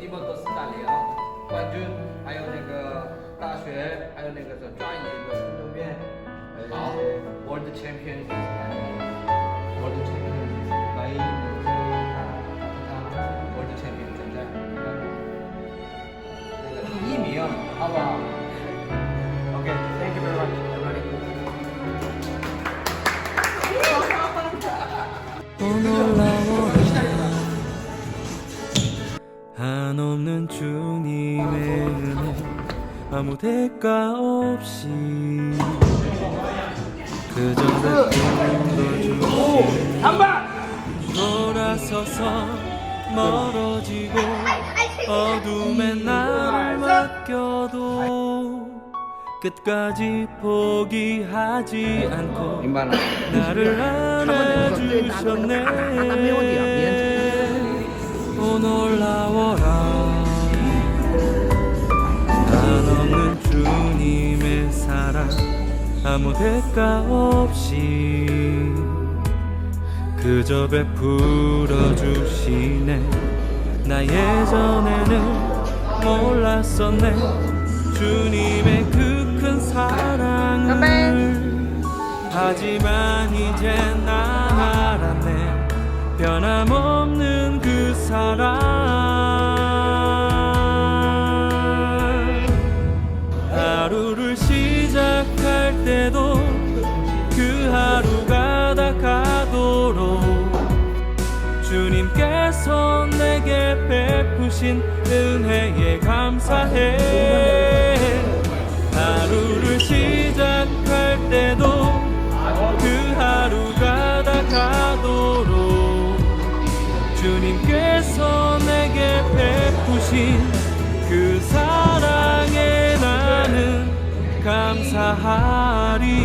你们都是大连啊，关注，还有那个大学，还有那个叫抓鱼的运动员，好，World Champion，w o r l d Champion，来，World Champion 真的，那个第一名，好不好？OK，Thank you very much，everybody。 한없는 주님의 은혜 아무 대가 없이 그저 내꿈도 주시 돌아서서 멀어지고 어둠에 나를 맡겨도 끝까지 포기하지 않고 나를 안아주셨네. 아무 대가 없이 그저 베풀어 주시네. 나 예전에는 몰랐었네. 주님의 그 큰 사랑을 하지만 이제 나 알았네. 변함없는 그 사랑 때도 그 하루가 다 가도록 주님께서 내게 베푸신 은혜에 감사해. 하루를 시작할 때도 그 하루가 다 가도록 주님께서 내게 베푸신 그사 Beckham sehari.